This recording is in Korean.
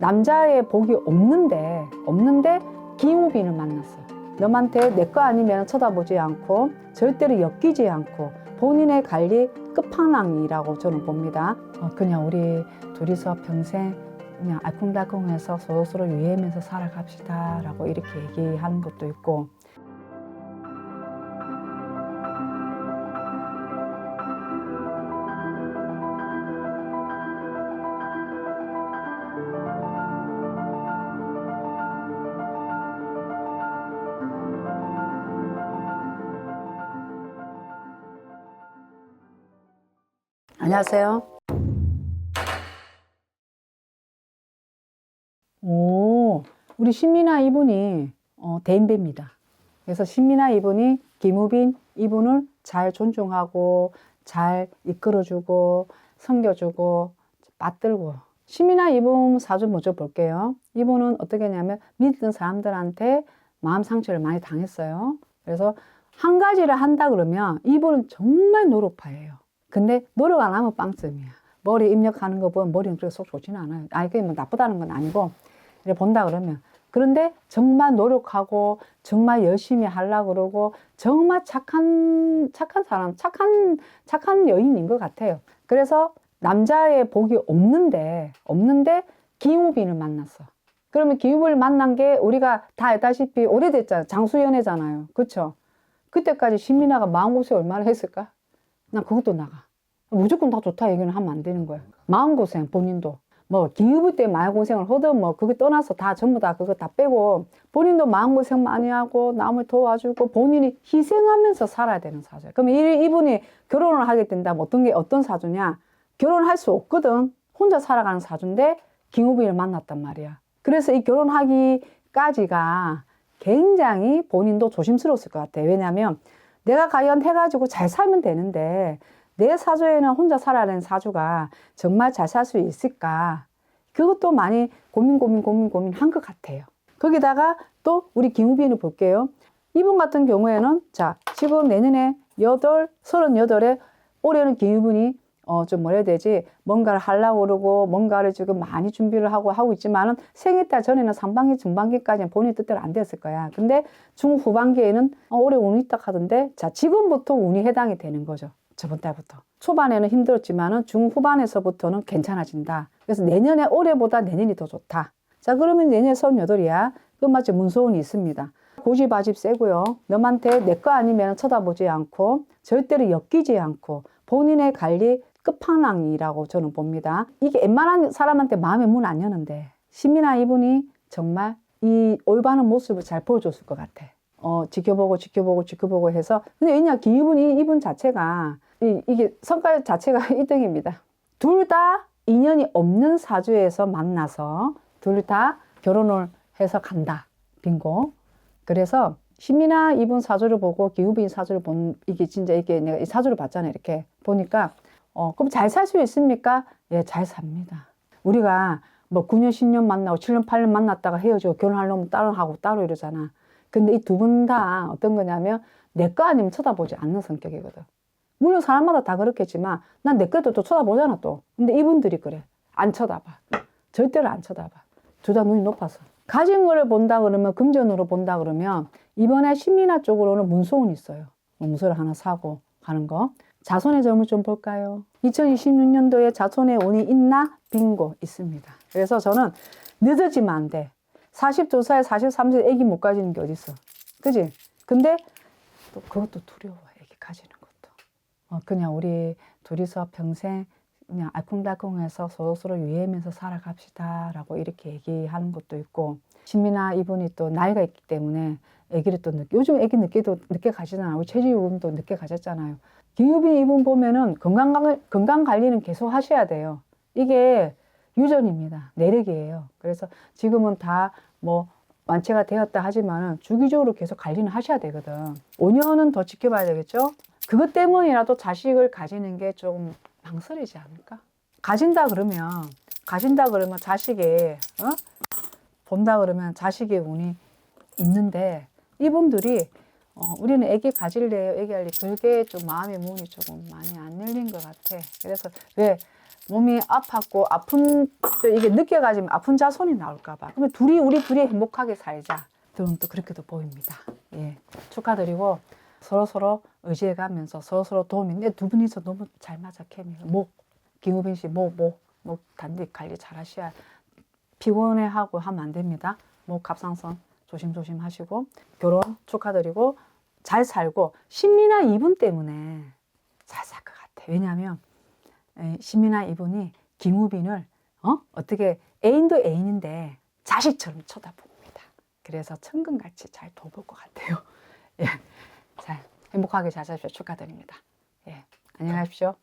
남자의 복이 없는데 없는데 기우빈을 만났어. 너한테 내 거 아니면 쳐다보지 않고 절대로 엮이지 않고 본인의 관리 끝판왕이라고 저는 봅니다. 어, 그냥 우리 둘이서 평생 그냥 알콩달콩해서 서로서로 유해하면서 살아갑시다라고 이렇게 얘기하는 것도 있고 안녕하세요. 오, 우리 신민아 이분이 어, 대인배입니다. 그래서 신민아 이분이 김우빈 이분을 잘 존중하고 잘 이끌어주고 섬겨주고 맞들고 신민아 이분 사주 먼저 볼게요. 이분은 어떻게 했냐면 믿던 사람들한테 마음 상처를 많이 당했어요. 그래서 한 가지를 한다 그러면 이분은 정말 노력파예요. 근데 노력 안 하면 빵점이야. 머리 입력하는 거 보면 머리는 그렇게 속 좋지는 않아요. 아니, 그게 뭐 나쁘다는 건 아니고, 이래 본다 그러면. 그런데 정말 노력하고, 정말 열심히 하려고 그러고, 정말 착한, 착한 사람, 착한, 착한 여인인 것 같아요. 그래서 남자의 복이 없는데, 없는데, 기우빈을 만났어. 그러면 기우빈을 만난 게 우리가 다 알다시피 오래됐잖아요. 장수연애잖아요. 그쵸? 그때까지 신민아가 마음고생 얼마나 했을까? 난 그것도 나가. 무조건 다 좋다 얘기는 하면 안 되는 거야. 마음고생, 본인도. 뭐, 기후부 때 마음고생을 하든 뭐, 그거 떠나서 다 전부 다 그거 다 빼고, 본인도 마음고생 많이 하고, 남을 도와주고, 본인이 희생하면서 살아야 되는 사주야. 그럼 이, 이분이 결혼을 하게 된다면 어떤 게, 어떤 사주냐? 결혼할 수 없거든. 혼자 살아가는 사주인데, 기후부를 만났단 말이야. 그래서 이 결혼하기까지가 굉장히 본인도 조심스러웠을 것 같아. 왜냐면, 내가 과연 해가지고 잘 살면 되는데 내 사주에는 혼자 되는 사주가 정말 잘 살 수 있을까? 그것도 많이 고민 고민 고민 고민 한 것 같아요. 거기다가 또 우리 김우빈을 볼게요. 이분 같은 경우에는 자 지금 내년에 여덟 서른여덟에 올해는 김우빈이 어, 좀 뭐라 해야 되지? 뭔가를 하려고 그러고, 뭔가를 지금 많이 준비를 하고 하고 있지만은 생일달 전에는 상반기, 중반기까지는 본인 뜻대로 안 됐을 거야. 근데 중후반기에는 어, 올해 운이 딱 하던데, 자, 지금부터 운이 해당이 되는 거죠. 저번 달부터. 초반에는 힘들었지만은 중후반에서부터는 괜찮아진다. 그래서 내년에 올해보다 내년이 더 좋다. 자, 그러면 내년 38이야. 그럼 마치 문소운이 있습니다. 고집아집 세고요. 너한테 내 거 아니면 쳐다보지 않고, 절대로 엮이지 않고, 본인의 관리 끝판왕이라고 저는 봅니다. 이게 웬만한 사람한테 마음의 문 안 여는데 시민아 이분이 정말 이 올바른 모습을 잘 보여줬을 것 같아. 어, 지켜보고 지켜보고 지켜보고 해서 근데 왜냐 기분이 이분 자체가 이, 이게 성과 자체가 1등입니다. 둘 다 인연이 없는 사주에서 만나서 둘 다 결혼을 해서 간다. 빙고. 그래서 시민아 이분 사주를 보고 기후빈 사주를 본 이게 진짜 이게 내가 이 사주를 봤잖아요. 이렇게 보니까 어, 그럼 잘 살 수 있습니까? 예, 잘 삽니다. 우리가 뭐 9년, 10년 만나고 7년, 8년 만났다가 헤어지고 결혼하려면 따로 하고 따로 이러잖아. 근데 이 두 분 다 어떤 거냐면 내 거 아니면 쳐다보지 않는 성격이거든. 물론 사람마다 다 그렇겠지만 난 내 것도 또 쳐다보잖아 또. 근데 이분들이 그래. 안 쳐다봐. 절대로 안 쳐다봐. 둘 다 눈이 높아서. 가진 거를 본다 그러면 금전으로 본다 그러면 이번에 신민아 쪽으로는 문소운이 있어요. 문서를 하나 사고 가는 거. 자손의 점을 좀 볼까요? 2026년도에 자손의 운이 있나? 빙고 있습니다. 그래서 저는 늦어지면 안 돼. 42살, 43세 애기 못 가지는 게 어딨어. 그지? 근데 또 그것도 두려워. 애기 가지는 것도. 어, 그냥 우리 둘이서 평생 그냥 알콩달콩해서 서로서로 유해하면서 살아갑시다. 라고 이렇게 얘기하는 것도 있고. 신민아 이분이 또 나이가 있기 때문에 아기를 또 늦게, 요즘 아기 늦게도 늦게 가시잖아요. 우리 최지우분도 늦게 가셨잖아요. 김유빈 이분 보면은 건강, 건강 관리는 계속 하셔야 돼요. 이게 유전입니다. 내력이에요. 그래서 지금은 다 뭐 완치가 되었다 하지만은 주기적으로 계속 관리는 하셔야 되거든. 5년은 더 지켜봐야 되겠죠? 그것 때문이라도 자식을 가지는 게 좀 망설이지 않을까? 가진다 그러면, 가진다 그러면 자식이, 어? 본다 그러면 자식의 운이 있는데, 이분들이, 어, 우리는 애기 가질래요? 애기 할래? 그게 좀 마음의 문이 조금 많이 안 열린 것 같아. 그래서 왜, 몸이 아팠고 아픈 또 이게 느껴가지고 아픈 자손이 나올까봐. 그러면 둘이 우리 둘이 행복하게 살자. 저는 또 그렇게도 보입니다. 예, 축하드리고 서로 서로 의지해가면서 서로 서로 도움이. 근데 두 분이서 너무 잘 맞아 케미가. 목 김우빈 씨목목목 단디 관리 잘하셔야 피곤해하고 하면 안 됩니다. 목 갑상선 조심조심 하시고 결혼 축하드리고 잘 살고 신미나 이분 때문에 잘 살 것 같아. 왜냐하면 에, 신미나 이분이 김우빈을 어? 어떻게 애인도 애인인데 자식처럼 쳐다봅니다. 그래서 천근같이 잘 돌볼 것 같아요. 예, 잘 행복하게 잘 사십시오. 축하드립니다. 예, 안녕하십시오.